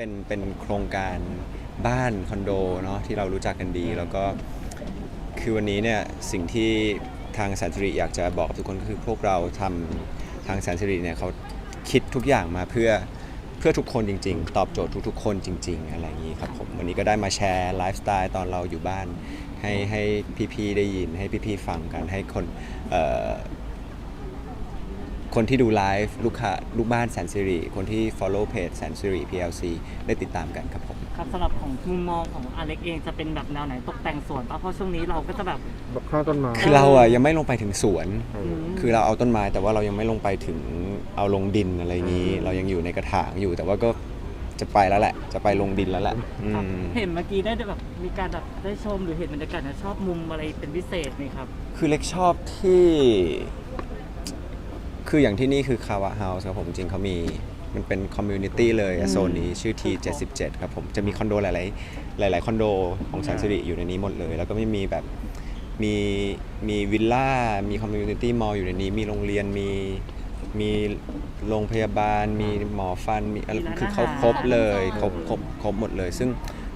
เป็นเป็นโครงการบ้านคอนโดเนาะที่เรารู้จักกันดี แล้วก็คือวันนี้เนี่ยสิ่งที่ทางแสนสิริอยากจะบอกกับทุกคนก็คือพวกเราทำทางแสนสิริเนี่ยเขาคิดทุกอย่างมาเพื่อเพื่อทุกคนจริง ๆ ตอบโจทย์ทุกๆ คนจริง ๆ อะไรอย่างนี้ครับผมวันนี้ก็ได้มาแชร์ไลฟ์สไตล์ตอนเราอยู่บ้าน ให้ให้พี่ๆได้ยินให้พี่ๆฟังกันให้คนเอ่อ คนที่ดูไลฟ์ลูกค้าลูกบ้านแสนสิริคนที่ follow page แสนสิริ PLC ได้ติดตามกันครับผม ครับสำหรับของมุมมองของอเล็กเองจะเป็นแบบแนวไหนตกแต่งสวนปะเพราะช่วงนี้เราก็จะแบบ แบบข้างต้นไม้คือเราอะยังไม่ลงไปถึงสวนเออมคือเราเอาต้นไม้แต่ว่าเรายังไม่ลงไปถึงเอาลงดินอะไรอย่างนี้ เรายังอยู่ในกระถางอยู่แต่ว่าก็จะไปแล้วแหละ จะไปลงดินแล้วแหละอืครับม เห็นเมื่อกี้ได้แบบมีการแบบได้ชมหรือเห็นบรรยากาศนะชอบมุมอะไรเป็นพิเศษไหมครับ คือเล็กชอบที่ คืออย่างที่นี่คือคาวาเฮาส์ครับผมจริงเขามีมันเป็นคอมมูนิตี้เลยอะอืมโซนนี้ชื่อ T77 ครับผมจะมีคอนโดหลายๆหลาย ๆ คอนโดของแสนสิริอยู่ในนี้หมดเลย แล้วก็ไม่มีแบบมีมีวิลล่ามีคอมมูนิตี้มอลอยู่ในนี้ มีโรงเรียนมีมีโรงพยาบาล มีหมอฟันมีอะไรมีร้านคือเขาอาหารครบเลยครบครบครบหมดเลย ซึ่ง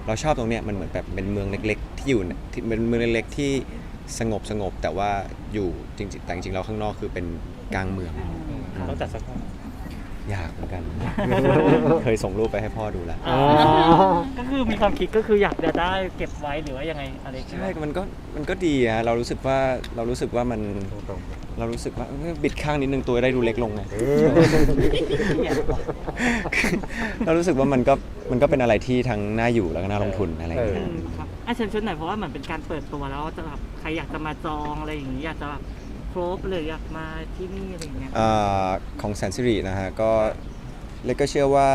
เราชอบตรงเนี้ยมันเหมือนแบบเป็นเมืองเล็ก ๆ ที่อยู่ที่เป็นเมืองเล็กๆที่สงบสงบแต่ว่าอยู่จริงๆแต่จริงๆเราข้างนอกคือเป็น กลางเมือง ต้องจัดสักห้องยากเหมือนกัน เคยส่งรูปไปให้พ่อดูแล้วอ่าก็คือมีความคิดก็คืออยากจะได้เก็บไว้หรือว่ายังไงอเล็กใช่ มันก็ มันก็ดีอะเรารู้สึกว่า เรารู้สึกว่ามันตรงเรารู้สึกว่าเอ้ยบิดข้างนิดนึงตัวได้ดูเล็กลงไงๆเออเรารู้สึกว่ามันก็ มันก็เป็นอะไรที่ทั้งน่าอยู่แล้วก็น่าลงทุนอะไรอย่างอืเงี้ยมครับอะเชิญชวนหน่อยเพราะว่าเหมือนเป็นการเปิดตัวแล้วจะแบบใครอยากจะมาจองอะไรอย่างนี้อยากจะแบบ ครบเลยอยากมาที่นี่อะไรอย่างเงี้ยอ่าของแสนสิรินะฮะก็เล็กก็เชื่อว่า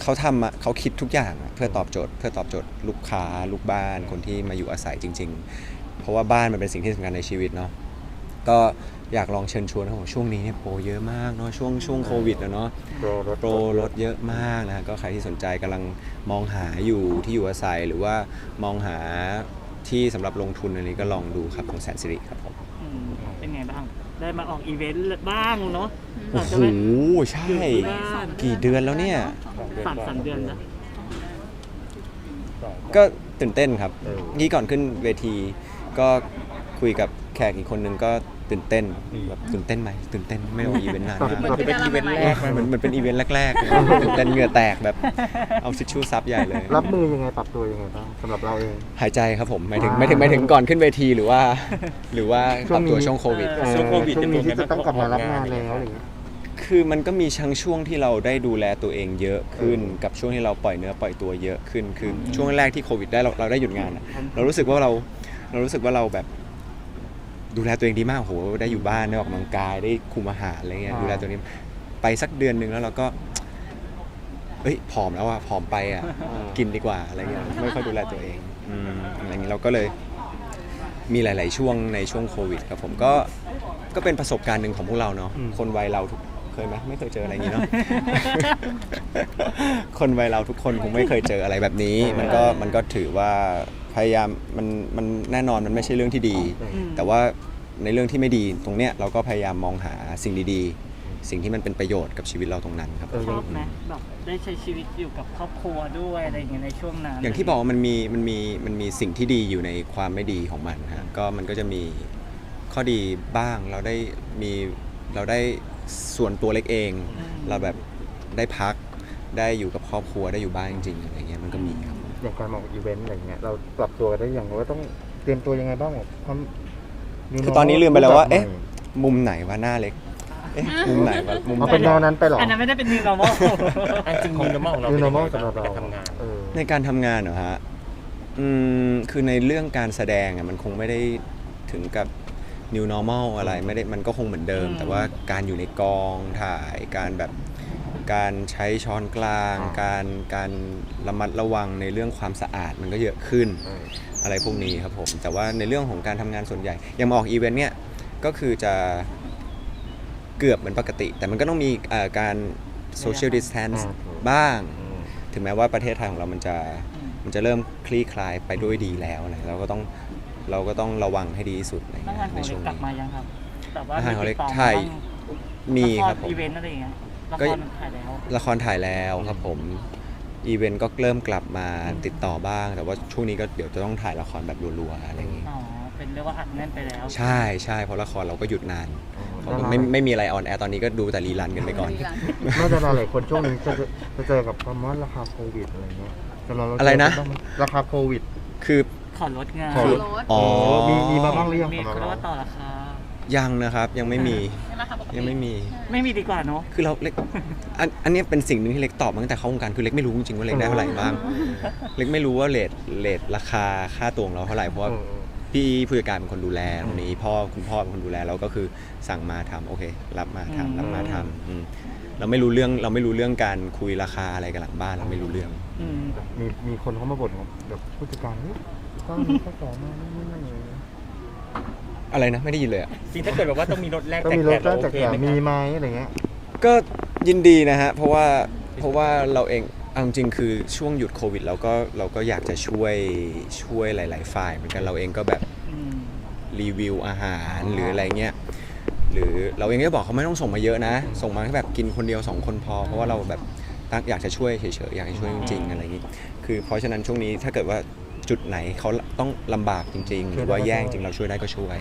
เขาทำอะเขาคิดทุกอย่างอะเพื่อตอบโจทย์ เพื่อตอบโจทย์ลูกค้าลูกบ้านคนที่มาอยู่อาศัยจริง ๆ เพราะว่าบ้านมันเป็นสิ่งที่สำคัญในชีวิตเนาะก็อยากลองเชิญชวนเขาบอกช่วงนี้เนี่ยโปรเยอะมากเนาะช่วงช่วงโควิดนะเนาะ โปรรถโปรลดเยอะมากนะฮะก็ใครที่สนใจกำลังมองหาอยู่ที่อยู่อาศัยหรือว่ามองหาที่สำหรับลงทุนอันนี้ก็ลองดูครับของแสนสิริครับผม อืมเป็นไงบ้าง ได้มาออกอีเวนต์บ้างเนาะโอ้อาจจะโหไม่ใช่อยู่ที่บ้านกี่เดือนแล้วเนี่ย สามสามเดือนแล้วก็ตื่นเต้นครับเออนี่ก่อนขึ้นเวที ก็คุยกับแขกอีกคนนึงก็ ตื่นเต้นแบบตื่นเต้นไหมตื่นเต้นไม่ได้ออกอีเวนต์นานมากมันคือเป็นอีเวนต์แรกเหมือนเหมันเป็นอีเวนต์แรกๆตื่นเต้นเหงื่อแตกแบบเอาทิชชู่ซับใหญ่เลยรับมือยังไงปรับตัวยังไงบ้างสำหรับเราเองหายใจครับผมหมายถึงไม่ถึงไม่ถึงก่อนขึ้นเวทีหรือว่า หรือว่าปรับตัวช่วงโควิดเออช่วงโควิดช่วงนี้เป็นที่ไงจะต้องกลับมารับงานออกงานแล้วอะไรอย่างเงี้ยคือมันก็มีทั้งช่วงที่เราได้ดูแลตัวเองเยอะขึ้น กับช่วงที่เราปล่อยเนื้อปล่อยตัวเยอะขึ้นคือช่วงแรกที่โควิดได้เราเราได้หยุดงานอะเรารู้สึกว่าเราเรารู้สึกว่าเราแบบ ดูแลตัวเองดีมากโอ้โหได้อยู่บ้านได้ออกกำลังกายได้คุมอาหารอะไรเงี้ยอ่า ดูแลตัวนี้ไปสักเดือนหนึ่งแล้วเราก็เอ้ยผอมแล้วอะผอมไปอะกินดีกว่าอะไรเงี้ยไม่ค่อยดูแลตัวเองอืมอะไรอย่างนี้เราก็เลยมีหลาย ๆ ช่วงในช่วงโควิดครับผมก็ก็เป็นประสบการณ์หนึ่งของพวกเราเนาะอืม คนวัยเราทุกเคยไหมไม่เคยเจออะไรอย่างนี้เนาะ คนวัยเราทุกคนคงไม่เคยเจออะไรแบบนี้ มันก็มันก็ถือว่า พยายามมันมันแน่นอนมันไม่ใช่เรื่องที่ดีอืมแต่ว่าในเรื่องที่ไม่ดีตรงเนี้ยเราก็พยายามมองหาสิ่งดีๆ สิ่งที่มันเป็นประโยชน์กับชีวิตเราตรงนั้นครับเออชอบไหมแบบได้ใช้ชีวิตอยู่กับครอบครัวด้วยอะไรอย่างเงี้ยในช่วงนั้นอย่างที่บอกว่ามันมีมันมีมันมีสิ่งที่ดีอยู่ในความไม่ดีของมันฮะก็มันก็จะมีข้อดีบ้างเราได้มีเราได้ส่วนตัวเล็กเอง เราแบบได้พักได้อยู่กับครอบครัวได้อยู่บ้านจริงๆอะไรเงี้ยมันก็มีครับ อย่างการมาออกอีเวนต์อะไรเงี้ยเราปรับตัวกันได้อย่างว่าต้องเตรียมตัวยังไงบ้างความ new คือตอนนี้ลืมไปแล้วว่ารูปแบบเอ๊ะใหม่มุมไหนวะหน้าเล็ก เอ๊ะ มุมไหนวะมุมเอาไหเป็นนแนวนั้นไปเหรอ อันนั้นไม่ได้เป็น new normal อันจริงมีนอร์มของเรา new เป็นยังไง normal บ้างสำหรับเราการทำงาน เออ ในการทำงานเหรอฮะ อืม คือในเรื่องการแสดงอะมันคงไม่ได้ถึงกับ new normal อะไรไม่ได้มันก็คงเหมือนเดิม อืม แต่ว่าการอยู่ในกองถ่ายการแบบ การใช้ช้อนกลาง การการระมัดระวังในเรื่องความสะอาดมันก็เยอะขึ้นเอออะไรพวกนี้ครับผม แต่ว่าในเรื่องของการทำงานส่วนใหญ่อยังมาออกอีเวนต์เนี่ยก็คือจะเกือบเหมือนปกติ แต่มันก็ต้องมีเอ่อการ social distance อ่าบ้างอืมถึงแม้ว่าประเทศไทยของเรามันจะอืมมันจะเริ่มคลี่คลายไปด้วยดีแล้วนะเราก็ต้องเราก็ต้องระวังให้ดีที่สุดในนักงานขในองช่เล็วกงกลับนี้มายังครับแต่ว่านักงานของเล็กติดต่ใช่บ้างมีละครับผมอีเวนต์อะไรอย่างเงี้ย ละก็ครมันถ่ายแล้วละครถ่ายแล้วครับผมอีเวนต์ก็เริ่มกลับมาติดต่อบ้าง แต่ว่าช่วงนี้ก็เดี๋ยวจะต้องถ่ายละครแบบรัวๆอะไรอย่างงี้ อ๋อเป็นเรียกว่าอัดแน่นไปแล้วใช่ใช่เพราะละครเราก็หยุดนานดาราไม่ไม่มีอะไรออนแอร์ตอนนี้ก็ดูแต่รีรันกันไปก่อน น่าจะหลายคนช่วงนี้จะจะเจอกับคำว่าราคาโควิดอะไรเงี้ยแต่เราอะไรนะ เจกับ้างไหมราคาโควิด คือ ขอลดงานขอคือลด อ๋อ มีมีมาบ้างหรือยังมีสำหรับเขาเรียกเรา ว่าต่อราคา ยังนะครับยังไม่มียังไม่มี ไม่มีดีกว่าเนาะ คือเราเล็กอันอันนี้เป็นสิ่งหนึ่งที่เล็กตอบมาตั้งแต่เข้าวงการคือเล็กไม่รู้จริงๆว่าเล็กได้เท่าไหร่บ้างเล็กไม่รู้ว่าเลทเลทราคาค่าตัวของเราเท่าไหร่เพราะว่าเออพี่ผู้จัดการเป็นคนดูแลตรงนี้พ่อคุณพ่อเป็นคนดูแลแล้วก็คือสั่งมาทำโอเค รับมาทำรับมาทำอืมเราไม่รู้เรื่องเราไม่รู้เรื่องการคุยราคาอะไรกันหลังบ้านเราไม่รู้เรื่อง อืม มีมีคนเขามาบ่นว่าแบบผู้จัดการเฮ้ยก็มีข้อสองมานี่นั่นเลย อะไรนะไม่ได้ยินเลยอะจริงถ้าเกิดแบบว่าต้องมีรถแรกก็แจกมีแถรถมจ้าเราจากโอเคแถมไหมมีครับไหมอะไรเงี้ย ก็ยินดีนะฮะเพราะว่าเพราะว่าเราเองเอาจริงๆคือช่วงหยุดโควิด เราก็เราก็อยากจะช่วยช่วยหลาย ๆ ฝ่ายเหมือนกันเราเองก็แบบอืมรีวิวอาหารหรืออะไรเงี้ยหรือเราเองก็บอกเขาไม่ต้องส่งมาเยอะนะ ส่งมาแค่แบบกินคนเดียวสองคนพอ เพราะว่าเราแบบตั้งอยากจะช่วยเฉยๆอยากจะช่วยจริงๆอะไรอย่างงี้คือเพราะฉะนั้นช่วงนี้ถ้าเกิดว่าจุดไหนเขาต้องลำบากจริง ๆ หรือว่าแย่งจริงเราช่วยได้ก็ช่วย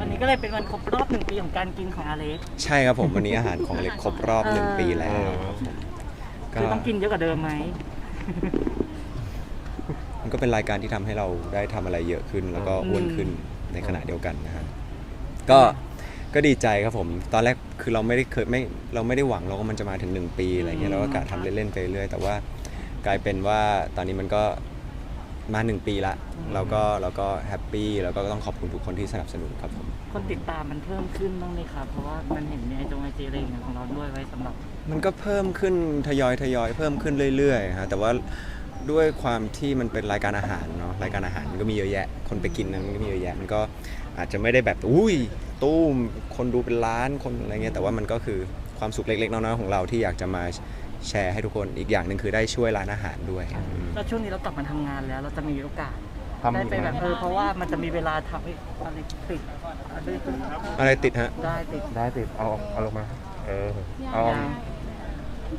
วันนี้ก็เลยเป็นวันครบรอบหนึ่งปีของการกินของอาเล็กใช่ครับผมวันนี้อาหารของเล็กครบรอบหนึ่งปีแล้วครับผมก็คือต้องกินเยอะกว่าเดิมไหมมันก็เป็นรายการที่ทำให้เราได้ทำอะไรเยอะขึ้น แล้วก็อ้วนขึ้นในขณะเดียวกันนะฮะก็ก็ดีใจครับผม ตอนแรกคือเราไม่ได้เคยไม่เราไม่ได้หวังเราว่ามันจะมาถึงหนึ่งปีอะไรเงี้ยเราก็กะทำเล่นๆไปเรื่อยแต่ว่ากลายเป็นว่าตอนนี้มันก็มาหนึ่งปีละเราก็เราก็แฮปปี้แล้วก็ต้องขอบคุณทุกคนที่สนับสนุนครับผม คนติดตามมันเพิ่มขึ้นบ้างไหมครับ เพราะว่ามันเห็นในไอจงไอจีอะไรอย่างเงี้ยของเราด้วยไว้สำหรับ มันก็เพิ่มขึ้นทยอยทยอยเพิ่มขึ้นเรื่อยๆฮะแต่ว่าด้วยความที่มันเป็นรายการอาหารเนาะรายการอาหารมันก็มีเยอะแยะ คนไปกินนะมันก็มีเยอะแยะมันก็อาจจะไม่ได้แบบอุ้ยตู้มคนดูเป็นล้านคนอะไรเงี้ยแต่ว่ามันก็คือความสุขเล็กๆน้อยๆของเราที่อยากจะมาแชร์ให้ทุกคนอีกอย่างหนึ่งคือได้ช่วยร้านอาหารด้วยอืม แล้วช่วงนี้เรากลับมาทำงานแล้ว เราจะมีโอกาสทำได้อีกไปไหมแบบเออเพราะว่ามันจะมีเวลาทำให้อะไรติด อะไรติดอะไรติดฮะ ได้ติดได้ติดเอาเอาลงมา เออเอายัง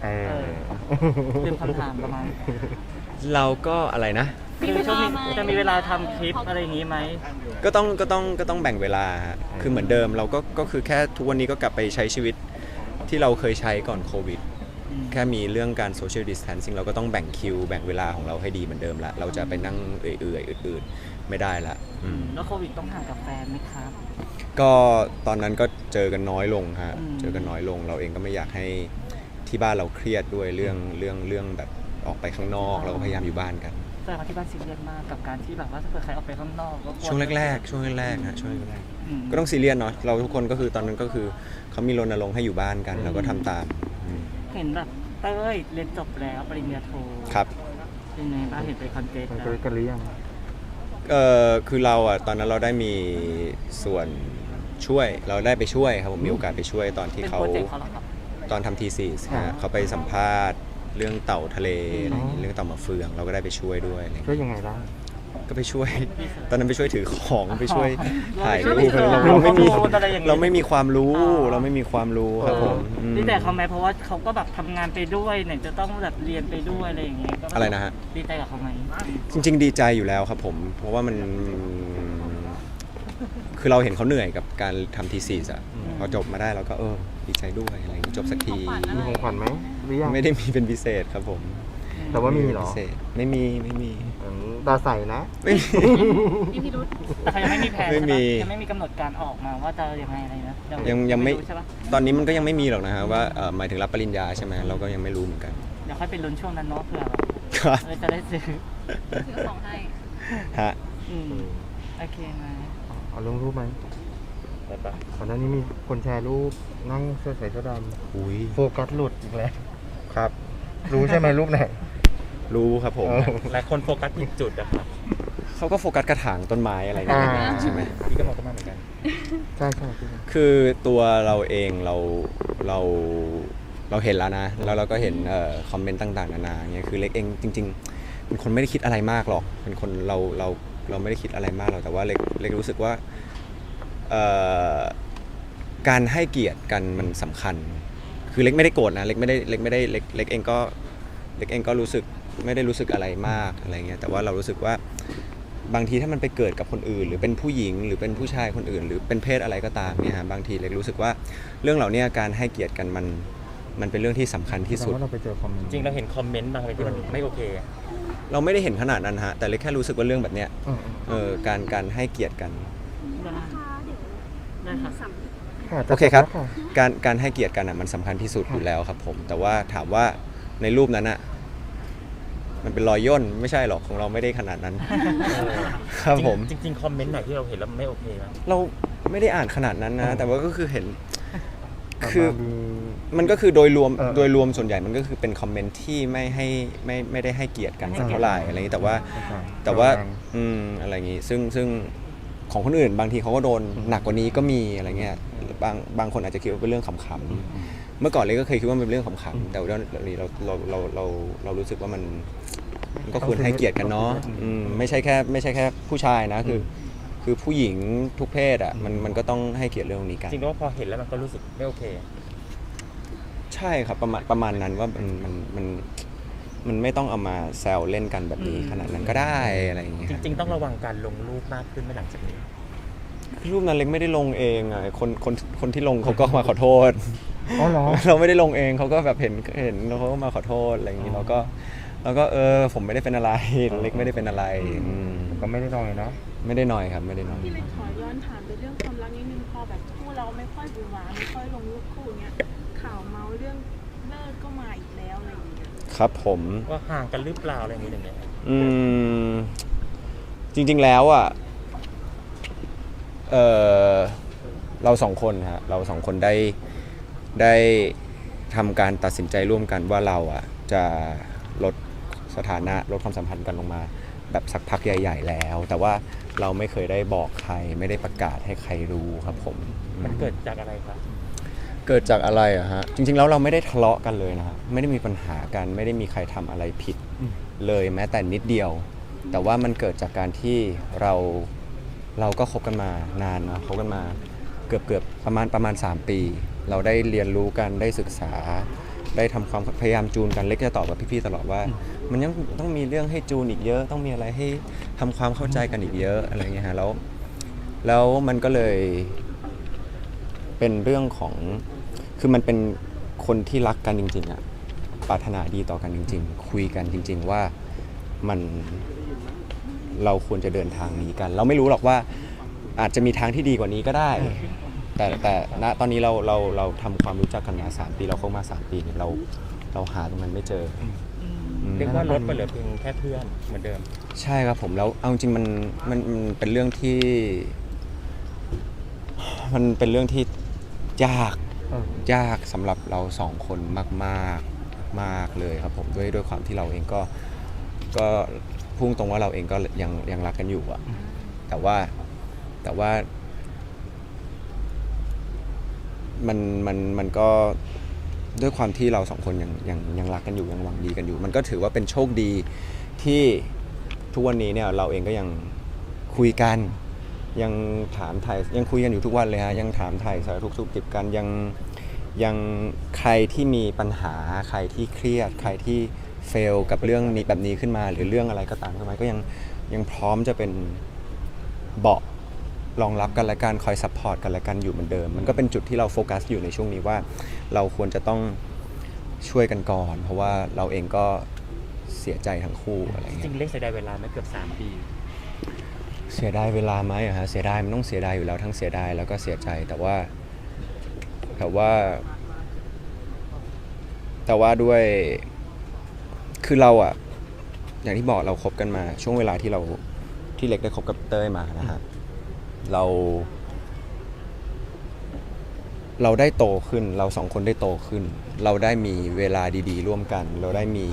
เออเตรียมคำถามประมาณเราก็อะไรนะ คือช่วงนี้จะมีเวลาทำคลิปอะไรอย่างนี้ไหม ก็ต้องก็ต้องก็ต้องแบ่งเวลาฮะคือเหมือนเดิมเราก็ก็คือแค่ทุกวันนี้ก็กลับไปใช้ชีวิตที่เราเคยใช้ก่อนโควิด อืม แค่มีเรื่องการโซเชียลดิส a ทนซิ่งเราก็ต้องแบ่งคิว แบ่งเวลาของเราให้ดีเหมือนเดิมละ เราจะไปนั่งเอื่อยๆอืดๆไม่ได้ละอืม แล้วโควิดต้องห่างกับแฟนไหมครับ ก็ตอนนั้นก็เจอกันน้อยลงฮะอืม เจอกันน้อยลง เราเองก็ไม่อยากให้ที่บ้านเราเครียดด้วยเรื่องเรื่องเรื่องแบบออกไปข้างนอกเราก็พยายามอยู่บ้านกัน แสดงว่าที่บ้านซีเรียสมากกับการที่แบบว่าถ้าเกิดใครออกไปข้างนอกก็กลัช่วงแรก ๆ ช่วงแรกๆฮะช่วงแรกอืมๆก็ต้องซีเรียสเนาะเราทุกคนก็คือตอนนั้นก็คือเขามีรณรงค์ให้อยู่บ้านกัน เราก็ทำตามอืมเห็นแบบเต้ยเรียนจบแล้วปริญญาโทครับ เป็นไงบ้างเห็นไปคอนเทนต์มันแล้วก็กันหรือยัง เออคือเราอะตอนนั้นเราได้มีส่วน ช่วยเราได้ไปช่วยครับผมมีโอกาสไปช่วยตอนที่เป็นเขาโปรเจกต์เขาเหรอครับ ตอนทำทีซีสอ่าเขาไปสัมภาษณ์เรื่องเต่าทะเลอะไรอย่างงี้อ๋อเรื่องเต่ามาเฟือง เราก็ได้ไปช่วยด้วยอะไรอย่างช่วยเงี้ยยังไงบ้าง ก็ไปช่วย ตอนนั้นไปช่วยถือของไปช่วยอ๋อถ่ายเรารูไปปช่วยเราถือเราไม่มีข้อมูลอะไรอย่างงี้เราไม่มีความรู้อ๋อเราไม่มีความรู้ครับผมอืม ดีแต่เขาไหมเพราะว่าเขาก็แบบทำงานไปด้วยเนี่ยจะต้องแบบเรียนไปด้วยอะไรอย่างเงี้ยก็แบบอะไรนะฮะ ดีใจกับเขาไหมจริง ๆ ดีใจอยู่แล้วครับผม เพราะว่ามัน คือเราเห็นเขาเหนื่อยกับการทำทีซีสอะพอจบมาได้เราก็เออดีใจด้วยอะไรอย่างงี้จบสักที มีของขวัญไหมหรือยังไม่ได้มีเป็นพิเศษครับผมแต่ว่ามีเหรอพิเศษไม่มีไม่มีอืมตาใสนะไม่มีแต่เขายังไม่มีแผนไม่ใช่มีปะยังไม่มีกำหนดการออกมาว่าจะยังไงอะไรนะยังยังไม่รู้ใช่ปะตอนนี้มันก็ยังไม่มีหรอกนะฮะว่าเอ่อหมายถึงรับปริญญาใช่ไหมเราก็ยังไม่รู้เหมือนกัน เดี๋ยวค่อยไปลุ้นช่วงนั้นเนาะเผื่อแบบครับเออจะได้ซื้อซื้อของให้ฮะอืมโอเคไหม เอาลงรูปไหมได้ปะก่อนหน้านี้มีคนแชร์รูปนั่งเสื้อใส่เสื้อดอุ้ยำโฟกัสหลุดอีกแล้ว ครับ รู้ใช่ไหมรูปไหน รู้ครับผมเออหลายคนโฟกัสผิดจุดอะครับเขาก็โฟกัสกระถางต้นไม้อะไรอย่างเงี้ยอ่า ใช่ไหม พี่ก็มองก็มาเหมือนกัน ใช่ใช่ใช่ คือตัวเราเองเราเราเราเห็นแล้วนะ แล้วเราก็เห็นเอ่อคอมเมนต์ต่างๆนานาเงี้ยคือเล็กเองจริง ๆ เป็นคนไม่ได้คิดอะไรมากหรอกเป็นคนเราเรา เราไม่ได้คิดอะไรมากหรอกแต่ว่าเล็กเล็กรู้สึกว่าการให้เกียรติกันมันสำคัญ คือเล็กไม่ได้โกรธนะเล็กไม่ได้เล็กไม่ได้เล็กเล็กเองก็เล็กเองก็รู้สึกไม่ได้รู้สึกอะไรมากอะไรเงี้ยแต่ว่าเรารู้สึกว่าบางทีถ้ามันไปเกิดกับคนอื่น หรือเป็นผู้หญิงหรือเป็นผู้ชายคนอื่น หรือเป็นเพศอะไรก็ตามเนี่ยฮะบางทีเล็กรู้สึกว่าเรื่องเหล่านี้การให้เกียรติกันมัน มันเป็นเรื่องที่สำคัญที่สุดแต่ว่าเราไปเจอคอมเมนต์จริงเราเห็นคอมเมนต์บางอะไรที่มันไม่โอเคอะเราไม่ได้เห็นขนาดนั้นฮะแต่เล็กแค่รู้สึกว่าเรื่องแบบเนี้ยเออเออการการให้เกียรติกันได้นะคะเดี๋ยวได้ครับสัมค่ะจะโอเคครับจแล้วะการการให้เกียรติกันอะมันสำคัญที่สุดอยู่แล้วครับผม แต่ว่าถามว่าในรูปนั้นอะมันเป็นรอยย่นไม่ใช่หรอกของเราไม่ได้ขนาดนั้นครับผม จริงจริงๆคอมเมนต์ไหนที่เราเห็นแล้วไม่โอเคไหมเราไม่ได้อ่านขนาดนั้นนะ แต่ว่าก็คือเห็นแบบ คือว่ามีมันก็คือโดยรวมเออ โดยรวมส่วนใหญ่มันก็คือเป็นคอมเมนต์ที่ไม่ให้ไม่ไม่ได้ให้เกียรติกันสักเท่าไหร่อะไรอย่างนี้แต่ว่า แต่ว่าแรงอืม อะไรอย่างงี้ ซึ่ง ซึ่ง ของคนอื่น บางทีเขาก็โดนหนักกว่านี้ก็มี อะไรเงี้ย บาง บางคนอาจจะคิดว่าเป็นเรื่องขำๆ เมื่อก่อนเลยก็เคยคิดว่ามันเป็นเรื่องขำๆ แต่ว่าเดี๋ยวนี้เรา เรา เรา เรา เรารู้สึกว่ามันมันก็ควรให้เกียรติกันเนาะอืมไม่ใช่แค่ ไม่ใช่แค่ผู้ชายนะ คือ คือผู้หญิงทุกเพศอะมันมันก็ต้องให้เกียรติเรื่องนี้กันจริงๆว่าพอเห็นแล้วมันก็รู้สึกไม่โอเค ใช่ครับประมาณประมาณนั้นว่ามันมันมันมันไม่ต้องเอามาแซวเล่นกันแบบนี้ ขนาดนั้นก็ได้อะไรอย่างเงี้ยจริง ๆ ต้องระวังการลงรูปมากขึ้นไม่หลังจากนี้รูปนั้นเล็กไม่ได้ลงเองอะคนคนคนที่ลงเขาก็มาขอโทษอ๋อเหรอเราไม่ได้ลงเองเขาก็แบบเห็นเห็นแล้วเขาก็มาขอโทษอะไรอย่างนี้เราก็เราก็เออผมไม่ได้เป็นอะไรเล็กไม่ได้เป็นอะไรอืมก็ไม่ได้น้อยเนาะ ไม่ได้หน่อยครับไม่ได้หน่อย พี่เล็กขอย้อนถามไปเรื่องความรักนิดนึงพอแบบคู่เราไม่ค่อยบูหวาไม่ค่อยลงรูปคู่เนี้ยข่าวเมาเรื่องเลิกก็มาอีกแล้วอะไรอย่างเงี้ยครับผม ว่าห่างกันหรือเปล่าอะไรอย่างเงี้ยอย่างเงี้ยอืม จริง ๆ แล้วอะเออเราสองคนฮะเราสองคนได้ได้ทำการตัดสินใจร่วมกันว่าเราอะจะลดสถานะลดความสัมพันธ์กันลงมา แบบสักพักใหญ่ ๆ แล้ว แต่ว่า เราไม่เคยได้บอกใคร ไม่ได้ประกาศให้ใครรู้ครับผมมันเกิดจากอะไรครับเกิดจากอะไรอะฮะจริงๆแล้วเราไม่ได้ทะเลาะกันเลยนะฮะไม่ได้มีปัญหากันไม่ได้มีใครทำอะไรผิดเลยแม้แต่นิดเดียว แต่ว่ามันเกิดจากการที่เราเราก็คบกันมานานเนาะคบกันมาเกือบเกือบประมาณประมาณ 3 ปี เราได้เรียนรู้กันได้ศึกษา ได้ทำความพยายามจูนกันเล็กจะตอบกับพี่ๆตลอดว่า มันยังต้องมีเรื่องให้จูนอีกเยอะ ต้องมีอะไรให้ทำความเข้าใจกันอีกเยอะอะไรเงี้ยฮะแล้วแล้วมันก็เลยเป็นเรื่องของคือมันเป็นคนที่รักกันจริงๆอะปรารถนาดีต่อกันจริง ๆ คุยกันจริง ๆ ว่ามันเราควรจะเดินทางนี้กัน เราไม่รู้หรอกว่าอาจจะมีทางที่ดีกว่านี้ก็ได้ แต่แต่ณตอนนี้เราเราเราทำความรู้จักกันมาสามปี เราคบมาสามปีเนี่ยเราเราหาตรงนั้นไม่เจอ เรียกว่าลดไปเหลือเพียงแค่เพื่อนเหมือนเดิม ใช่ครับผมแล้วเอาจริงๆมันมันมันเป็นเรื่องที่ มันเป็นเรื่องที่ยากเออยากสำหรับเราสองคนมากๆมากเลยครับผมด้วยด้วยความที่เราเองก็ ก็พุ่งตรงว่าเราเองก็ยังยังรักกันอยู่อะแต่ว่าแต่ว่า มันมันมันก็ ด้วยความที่เราสองคนยังยังยังรักกันอยู่ยังหวังดีกันอยู่ มันก็ถือว่าเป็นโชคดีที่ทุกวันนี้เนี่ยเราเองก็ยังคุยกัน ยังถามไทยยังคุยกันอยู่ทุกวันเลยฮะยังถามไทยสารทุกข์สุขดิบกันยังยังใครที่มีปัญหาใครที่เครียด ใครที่เฟลกับเรื่องนี้แบบนี้ขึ้นมา หรือเรื่องอะไรก็ตามขึ้นมาก็ยังยังพร้อมจะเป็นเบาะ รองรับกันและกันคอยซัพพอร์ตกันและกันอยู่เหมือนเดิม มันก็เป็นจุดที่เราโฟกัสอยู่ในช่วงนี้ว่า เราควรจะต้องช่วยกันก่อน เพราะว่าเราเองก็เสียใจทั้งคู่อะไรจเงี้ริยงๆเล่นเสียดายเวลาไม่เกือบ 3 ปี เสียดายเวลาไหมอะฮะเสียดายมันต้องเสียดายอยู่แล้วทั้งเสียดายแล้วก็เสียใจแต่ว่า แต่ว่า แต่ว่าด้วยคือเราอะอย่างที่บอกเราคบกันมา ช่วงเวลาที่เราที่เล็กได้คบกับเต้ยมานะฮะ เรา เราได้โตขึ้น เราสองคนได้โตขึ้น เราได้มีเวลาดีๆ ร่วมกัน เราได้มี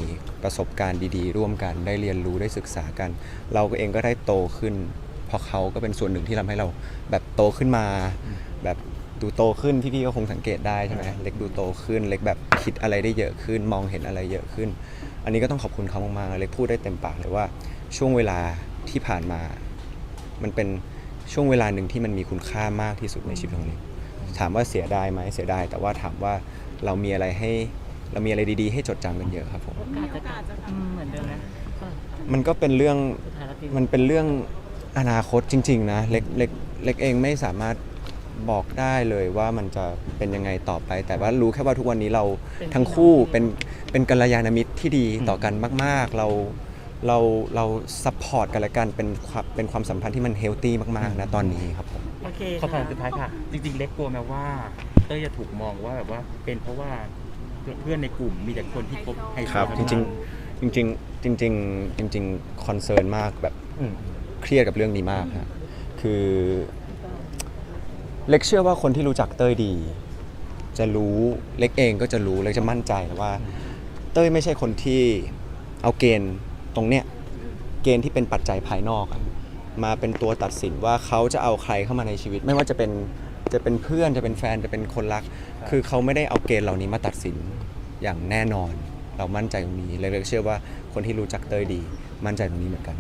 ประสบการณ์ดีๆ ร่วมกัน ได้เรียนรู้ได้ศึกษากัน เราเองก็ได้โตขึ้นเพราะเขาก็เป็นส่วนหนึ่งที่ทำให้เราแบบโตขึ้นมา แบบดูโตขึ้นพี่ๆก็คงสังเกตได้ใช่ไหมเล็กดูโตขึ้น เล็กแบบคิดอะไรได้เยอะขึ้น มองเห็นอะไรเยอะขึ้น อันนี้ก็ต้องขอบคุณเขามากๆเล็กพูดได้เต็มปากเลยว่า ช่วงเวลาที่ผ่านมา มันเป็น ช่วงเวลาหนึ่งที่มันมีคุณค่ามากที่สุดในชีวิตของเล็กถามว่าเสียดายไหมเสียดายแต่ว่าถามว่าเรามีอะไรให้เรามีอะไรดีๆ ให้จดจำกันเยอะครับผมโอกาสจะกลับอืมเหมือนเดิมนะก็มันก็เป็นเรื่องสุดท้ายแล้วพี่มันเป็นเรื่องอนาคตจริง ๆ นะเล็กเล็กเล็กเองไม่สามารถบอกได้เลยว่ามันจะเป็นยังไงต่อไป แต่ว่ารู้แค่ว่าทุกวันนี้เราทั้งคู่เป็นเป็นกัลยาณมิตรที่ดีต่อกันมาก ๆ เรา เราเราซัพพอร์ตกันและกันเป็นความเป็นความสัมพันธ์ที่มันเฮลตี้มากๆนะตอนนี้ครับผมโอเคข้อความค่ะสุดท้ายค่ะ จริงๆ เล็กกลัวไหมว่า เต้ยจะถูกมองว่าแบบว่าเป็นเพราะว่าเพื่อนในกลุ่มมีแต่คนที่คบไฮโซครับจเท่ารินั้งนๆจริงๆจริงๆจริงๆคอนเซิร์นมากแบบอืมเครียดกับเรื่องนี้มากฮะคือเล็กเชื่อว่าคนที่รู้จักเต้ยดี จะรู้เล็กเองก็จะรู้เล็กจะมั่นใจว่า เต้ยไม่ใช่คนที่เอาเกณฑ์ ตรงเนี้ยเกณฑ์ที่เป็นปัจจัยภายนอกอะมาเป็นตัวตัดสินว่าเขาจะเอาใครเข้ามาในชีวิต ไม่ว่าจะเป็นจะเป็นเพื่อนจะเป็นแฟนจะเป็นคนรัก คือเขาไม่ได้เอาเกณฑ์เหล่านี้มาตัดสินอย่างแน่นอน เรามั่นใจตรงนี้เล็กๆเชื่อว่าคนที่รู้จักเตยดี มั่นใจตรงนี้เหมือนกัน